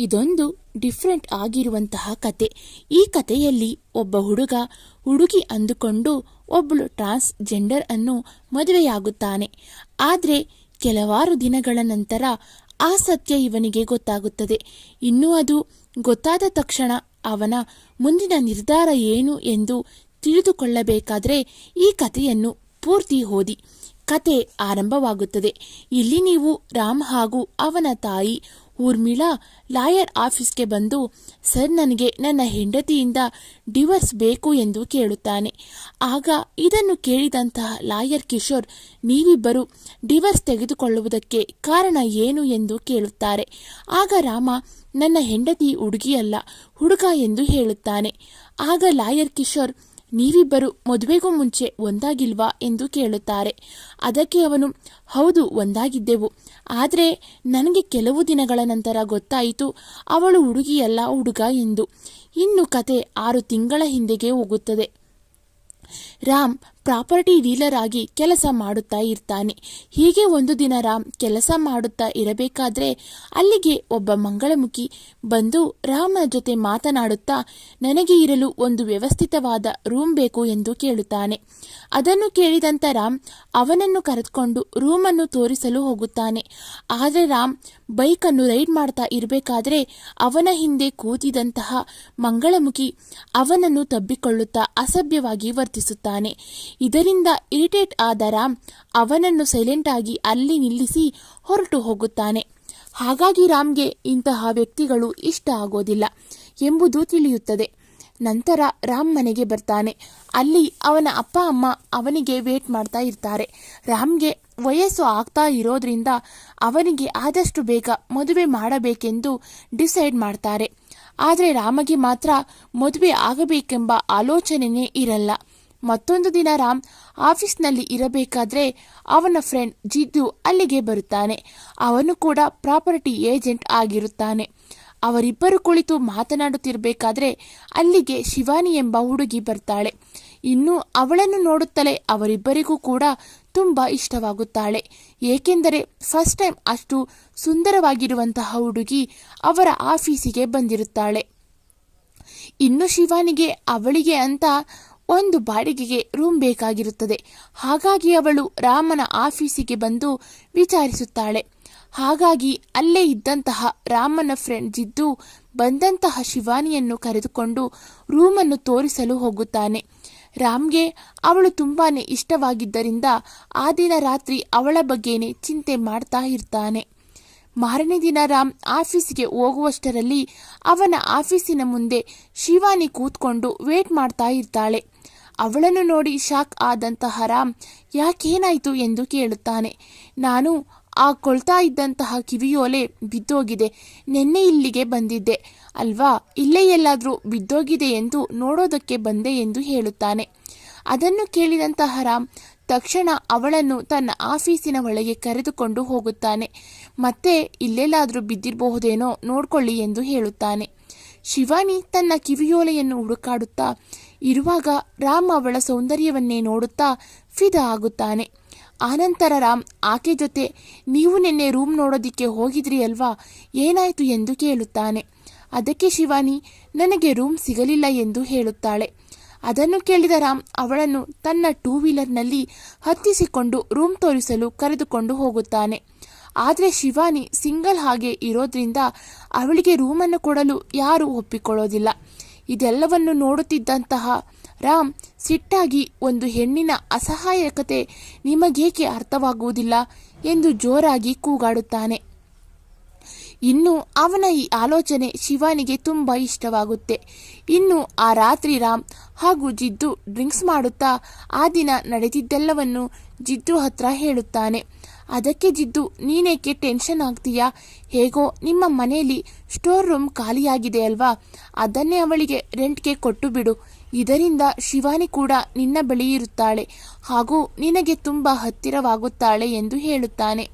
ಇದೊಂದು ಡಿಫ್ರೆಂಟ್ ಆಗಿರುವಂತಹ ಕತೆ. ಈ ಕಥೆಯಲ್ಲಿ ಒಬ್ಬ ಹುಡುಗ ಹುಡುಗಿ ಅಂದುಕೊಂಡು ಒಬ್ಬಳು ಟ್ರಾನ್ಸ್ ಜೆಂಡರ್ ಅನ್ನು ಮದುವೆಯಾಗುತ್ತಾನೆ. ಆದರೆ ಕೆಲವಾರು ದಿನಗಳ ನಂತರ ಆ ಸತ್ಯ ಇವನಿಗೆ ಗೊತ್ತಾಗುತ್ತದೆ. ಇನ್ನು ಅದು ಗೊತ್ತಾದ ತಕ್ಷಣ ಅವನ ಮುಂದಿನ ನಿರ್ಧಾರ ಏನು ಎಂದು ತಿಳಿದುಕೊಳ್ಳಬೇಕಾದರೆ ಈ ಕಥೆಯನ್ನು ಪೂರ್ತಿ ಓದಿ. ಕತೆ ಆರಂಭವಾಗುತ್ತದೆ. ಇಲ್ಲಿ ನೀವು ರಾಮ್ ಹಾಗೂ ಅವನ ತಾಯಿ ಊರ್ಮಿಳಾ ಲಾಯರ್ ಆಫೀಸ್ಗೆ ಬಂದು, ಸರ್, ನನಗೆ ನನ್ನ ಹೆಂಡತಿಯಿಂದ ಡಿವರ್ಸ್ ಬೇಕು ಎಂದು ಕೇಳುತ್ತಾನೆ. ಆಗ ಇದನ್ನು ಕೇಳಿದಂತಹ ಲಾಯರ್ ಕಿಶೋರ್, ನೀವಿಬ್ಬರು ಡಿವರ್ಸ್ ತೆಗೆದುಕೊಳ್ಳುವುದಕ್ಕೆ ಕಾರಣ ಏನು ಎಂದು ಕೇಳುತ್ತಾರೆ. ಆಗ ರಾಮ, ನನ್ನ ಹೆಂಡತಿ ಹುಡುಗಿಯಲ್ಲ, ಹುಡುಗ ಎಂದು ಹೇಳುತ್ತಾನೆ. ಆಗ ಲಾಯರ್ ಕಿಶೋರ್, ನೀವಿಬ್ಬರು ಮದುವೆಗೂ ಮುಂಚೆ ಒಂದಾಗಿಲ್ವಾ? ಎಂದು ಕೇಳುತ್ತಾರೆ. ಅದಕ್ಕೆ ಅವನು, ಹೌದು, ಒಂದಾಗಿದ್ದೆವು. ಆದರೆ ನನಗೆ ಕೆಲವು ದಿನಗಳ ನಂತರ ಗೊತ್ತಾಯಿತು, ಅವಳು ಹುಡುಗಿಯಲ್ಲ ಹುಡುಗ ಎಂದು. ಇನ್ನು ಕತೆ ಆರು ತಿಂಗಳ ಹಿಂದೆಗೆ ಹೋಗುತ್ತದೆ. ರಾಮ್ ಪ್ರಾಪರ್ಟಿ ಡೀಲರ್ ಆಗಿ ಕೆಲಸ ಮಾಡುತ್ತಾ ಇರ್ತಾನೆ. ಹೀಗೆ ಒಂದು ದಿನ ರಾಮ್ ಕೆಲಸ ಮಾಡುತ್ತಾ ಇರಬೇಕಾದ್ರೆ ಅಲ್ಲಿಗೆ ಒಬ್ಬ ಮಂಗಳಮುಖಿ ಬಂದು ರಾಮನ ಜೊತೆ ಮಾತನಾಡುತ್ತಾ, ನನಗೆ ಇರಲು ಒಂದು ವ್ಯವಸ್ಥಿತವಾದ ರೂಮ್ ಬೇಕು ಎಂದು ಕೇಳುತ್ತಾನೆ. ಅದನ್ನು ಕೇಳಿದಂತ ರಾಮ್ ಅವನನ್ನು ಕರೆದುಕೊಂಡು ರೂಮನ್ನು ತೋರಿಸಲು ಹೋಗುತ್ತಾನೆ. ಆದರೆ ರಾಮ್ ಬೈಕನ್ನು ರೈಡ್ ಮಾಡ್ತಾ ಇರಬೇಕಾದ್ರೆ ಅವನ ಹಿಂದೆ ಕೂತಿದಂತಹ ಮಂಗಳಮುಖಿ ಅವನನ್ನು ತಬ್ಬಿಕೊಳ್ಳುತ್ತಾ ಅಸಭ್ಯವಾಗಿ ವರ್ತಿಸುತ್ತಾನೆ. ಇದರಿಂದ ಇರಿಟೇಟ್ ಆದ ರಾಮ್ ಅವನನ್ನು ಸೈಲೆಂಟ್ ಆಗಿ ಅಲ್ಲಿ ನಿಲ್ಲಿಸಿ ಹೊರಟು ಹೋಗುತ್ತಾನೆ. ಹಾಗಾಗಿ ರಾಮ್ಗೆ ಇಂತಹ ವ್ಯಕ್ತಿಗಳು ಇಷ್ಟ ಆಗೋದಿಲ್ಲ ಎಂಬುದು ತಿಳಿಯುತ್ತದೆ. ನಂತರ ರಾಮ್ ಮನೆಗೆ ಬರ್ತಾನೆ. ಅಲ್ಲಿ ಅವನ ಅಪ್ಪ, ಅಮ್ಮ ಅವನಿಗೆ ವೇಟ್ ಮಾಡ್ತಾ ಇರ್ತಾರೆ. ರಾಮ್ಗೆ ವಯಸ್ಸು ಆಗ್ತಾ ಇರೋದ್ರಿಂದ ಅವನಿಗೆ ಆದಷ್ಟು ಬೇಗ ಮದುವೆ ಮಾಡಬೇಕೆಂದು ಡಿಸೈಡ್ ಮಾಡ್ತಾರೆ. ಆದರೆ ರಾಮಗೆ ಮಾತ್ರ ಮದುವೆ ಆಗಬೇಕೆಂಬ ಆಲೋಚನೆಯೇ ಇರಲ್ಲ. ಮತ್ತೊಂದು ದಿನ ರಾಮ್ ಆಫೀಸ್ನಲ್ಲಿ ಇರಬೇಕಾದ್ರೆ ಅವನ ಫ್ರೆಂಡ್ ಜಿದ್ದು ಅಲ್ಲಿಗೆ ಬರುತ್ತಾನೆ. ಅವನು ಕೂಡ ಪ್ರಾಪರ್ಟಿ ಏಜೆಂಟ್ ಆಗಿರುತ್ತಾನೆ. ಅವರಿಬ್ಬರು ಕುಳಿತು ಮಾತನಾಡುತ್ತಿರಬೇಕಾದ್ರೆ ಅಲ್ಲಿಗೆ ಶಿವಾನಿ ಎಂಬ ಹುಡುಗಿ ಬರ್ತಾಳೆ. ಇನ್ನು ಅವಳನ್ನು ನೋಡುತ್ತಲೇ ಅವರಿಬ್ಬರಿಗೂ ಕೂಡ ತುಂಬ ಇಷ್ಟವಾಗುತ್ತಾಳೆ. ಏಕೆಂದರೆ ಫಸ್ಟ್ ಟೈಮ್ ಅಷ್ಟು ಸುಂದರವಾಗಿರುವಂತಹ ಹುಡುಗಿ ಅವರ ಆಫೀಸಿಗೆ ಬಂದಿರುತ್ತಾಳೆ. ಇನ್ನು ಶಿವಾನಿಗೆ ಅವಳಿಗೆ ಅಂತ ಒಂದು ಬಾಡಿಗೆಗೆ ರೂಮ್ ಬೇಕಾಗಿರುತ್ತದೆ. ಹಾಗಾಗಿ ಅವಳು ರಾಮನ ಆಫೀಸಿಗೆ ಬಂದು ವಿಚಾರಿಸುತ್ತಾಳೆ. ಹಾಗಾಗಿ ಅಲ್ಲೇ ಇದ್ದಂತಹ ರಾಮನ ಫ್ರೆಂಡ್ ಜಿದ್ದು ಬಂದಂತಹ ಶಿವಾನಿಯನ್ನು ಕರೆದುಕೊಂಡು ರೂಮನ್ನು ತೋರಿಸಲು ಹೋಗುತ್ತಾನೆ. ರಾಮ್ಗೆ ಅವಳು ತುಂಬಾನೇ ಇಷ್ಟವಾಗಿದ್ದರಿಂದ ಆ ದಿನ ರಾತ್ರಿ ಅವಳ ಬಗ್ಗೆನೇ ಚಿಂತೆ ಮಾಡ್ತಾ ಇರ್ತಾನೆ. ಮಾರನೇ ದಿನ ರಾಮ್ ಆಫೀಸಿಗೆ ಹೋಗುವಷ್ಟರಲ್ಲಿ ಅವನ ಆಫೀಸಿನ ಮುಂದೆ ಶಿವಾನಿ ಕೂತ್ಕೊಂಡು ವೇಟ್ ಮಾಡ್ತಾ ಇರ್ತಾಳೆ. ಅವಳನ್ನು ನೋಡಿ ಶಾಕ್ ಆದಂತಹ ರಾಮ್, ಯಾಕೇನಾಯಿತು? ಎಂದು ಕೇಳುತ್ತಾನೆ. ನಾನು ಆ ಕೊಳ್ತಾ ಇದ್ದಂತಹ ಕಿವಿಯೋಲೆ ಬಿದ್ದೋಗಿದೆ. ನಿನ್ನೆ ಇಲ್ಲಿಗೆ ಬಂದಿದ್ದೆ. ಅಲ್ವಾ? ಇಲ್ಲೇ ಎಲ್ಲಾದರೂ ಬಿದ್ದೋಗಿದೆ ಎಂದು ನೋಡೋದಕ್ಕೆ ಬಂದೆ ಎಂದು ಹೇಳುತ್ತಾನೆ. ಅದನ್ನು ಕೇಳಿದಂತಹ ರಾಮ್ ತಕ್ಷಣ ಅವಳನ್ನು ತನ್ನ ಆಫೀಸಿನ ಒಳಗೆ ಕರೆದುಕೊಂಡು ಹೋಗುತ್ತಾನೆ. ಮತ್ತೆ ಇಲ್ಲೆಲ್ಲಾದರೂ ಬಿದ್ದಿರಬಹುದೇನೋ ನೋಡ್ಕೊಳ್ಳಿ ಎಂದು ಹೇಳುತ್ತಾನೆ. ಶಿವಾನಿ ತನ್ನ ಕಿವಿಯೋಲೆಯನ್ನು ಹುಡುಕಾಡುತ್ತಾ ಇರುವಾಗ ರಾಮ್ ಅವಳ ಸೌಂದರ್ಯವನ್ನೇ ನೋಡುತ್ತಾ ಫಿದ ಆಗುತ್ತಾನೆ. ಆನಂತರ ರಾಮ್, ಆಕೆ ಜೊತೆ ನೀವು ನಿನ್ನೆ ರೂಮ್ ನೋಡೋದಿಕ್ಕೆ ಹೋಗಿದ್ರಿ ಅಲ್ವಾ? ಏನಾಯಿತು ಎಂದು ಕೇಳುತ್ತಾನೆ. ಅದಕ್ಕೆ ಶಿವಾನಿ, ನನಗೆ ರೂಮ್ ಸಿಗಲಿಲ್ಲ ಎಂದು ಹೇಳುತ್ತಾಳೆ. ಅದನ್ನು ಕೇಳಿದ ರಾಮ್, ಅವಳನ್ನು ತನ್ನ ಟೂ ವೀಲರ್ನಲ್ಲಿ ಹತ್ತಿಸಿಕೊಂಡು ರೂಮ್ ತೋರಿಸಲು ಕರೆದುಕೊಂಡು ಹೋಗುತ್ತಾನೆ. ಆದರೆ ಶಿವಾನಿ ಸಿಂಗಲ್ ಹಾಗೆ ಇರೋದ್ರಿಂದ ಅವಳಿಗೆ ರೂಮನ್ನು ಕೊಡಲು ಯಾರೂ ಒಪ್ಪಿಕೊಳ್ಳೋದಿಲ್ಲ. ಇದೆಲ್ಲವನ್ನು ನೋಡುತ್ತಿದ್ದಂತಹ ರಾಮ್ ಸಿಟ್ಟಾಗಿ ಒಂದು ಹೆಣ್ಣಿನ ಅಸಹಾಯಕತೆ ನಿಮಗೇಕೆ ಅರ್ಥವಾಗುವುದಿಲ್ಲ ಎಂದು ಜೋರಾಗಿ ಕೂಗಾಡುತ್ತಾನೆ. ಇನ್ನು ಅವನ ಈ ಆಲೋಚನೆ ಶಿವಾನಿಗೆ ತುಂಬ ಇಷ್ಟವಾಗುತ್ತೆ. ಇನ್ನು ಆ ರಾತ್ರಿ ರಾಮ್ ಹಾಗೂ ಜಿದ್ದು ಡ್ರಿಂಕ್ಸ್ ಮಾಡುತ್ತಾ ಆ ದಿನ ನಡೆದಿದ್ದೆಲ್ಲವನ್ನು ಜಿದ್ದು ಹತ್ರ ಹೇಳುತ್ತಾನೆ. ಅದಕ್ಕೆ ಜಿದ್ದು, ನೀನೇಕೆ ಟೆನ್ಷನ್ ಆಗ್ತೀಯಾ? ಹೇಗೋ, ನಿಮ್ಮ ಮನೆಯಲ್ಲಿ ಸ್ಟೋರ್ ರೂಮ್ ಖಾಲಿಯಾಗಿದೆ ಅಲ್ವಾ? ಅದನ್ನೇ ಅವಳಿಗೆ ರೆಂಟ್ಗೆ ಕೊಟ್ಟು ಬಿಡು. ಇದರಿಂದ ಶಿವಾನಿ ಕೂಡ ನಿನ್ನ ಬಳಿ ಇರುತ್ತಾಳೆ. ಹಾಗೂ ನಿನಗೆ ತುಂಬ ಹತ್ತಿರವಾಗುತ್ತಾಳೆ ಎಂದು ಹೇಳುತ್ತಾನೆ.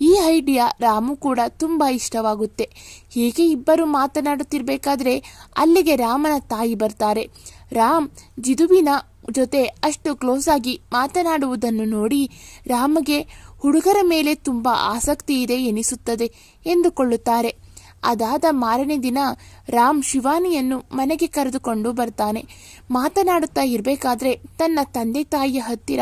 ಈ ಐಡಿಯಾ ರಾಮು ಕೂಡ ತುಂಬ ಇಷ್ಟವಾಗುತ್ತೆ. ಹೀಗೆ ಇಬ್ಬರು ಮಾತನಾಡುತ್ತಿರಬೇಕಾದ್ರೆ ಅಲ್ಲಿಗೆ ರಾಮನ ತಾಯಿ ಬರ್ತಾರೆ. ರಾಮ್, ಜಿದುವಿನ ಜೊತೆ ಅಷ್ಟು ಕ್ಲೋಸ್ ಆಗಿ ಮಾತನಾಡುವುದನ್ನು ನೋಡಿ ರಾಮಗೆ ಹುಡುಗರ ಮೇಲೆ ತುಂಬ ಆಸಕ್ತಿ ಇದೆ ಎನಿಸುತ್ತದೆ ಎಂದುಕೊಳ್ಳುತ್ತಾರೆ. ಅದಾದ ಮಾರನೇ ದಿನ ರಾಮ್ ಶಿವಾನಿಯನ್ನು ಮನೆಗೆ ಕರೆದುಕೊಂಡು ಬರ್ತಾನೆ. ಮಾತನಾಡುತ್ತಾ ಇರಬೇಕಾದ್ರೆ ತನ್ನ ತಂದೆ ತಾಯಿಯ ಹತ್ತಿರ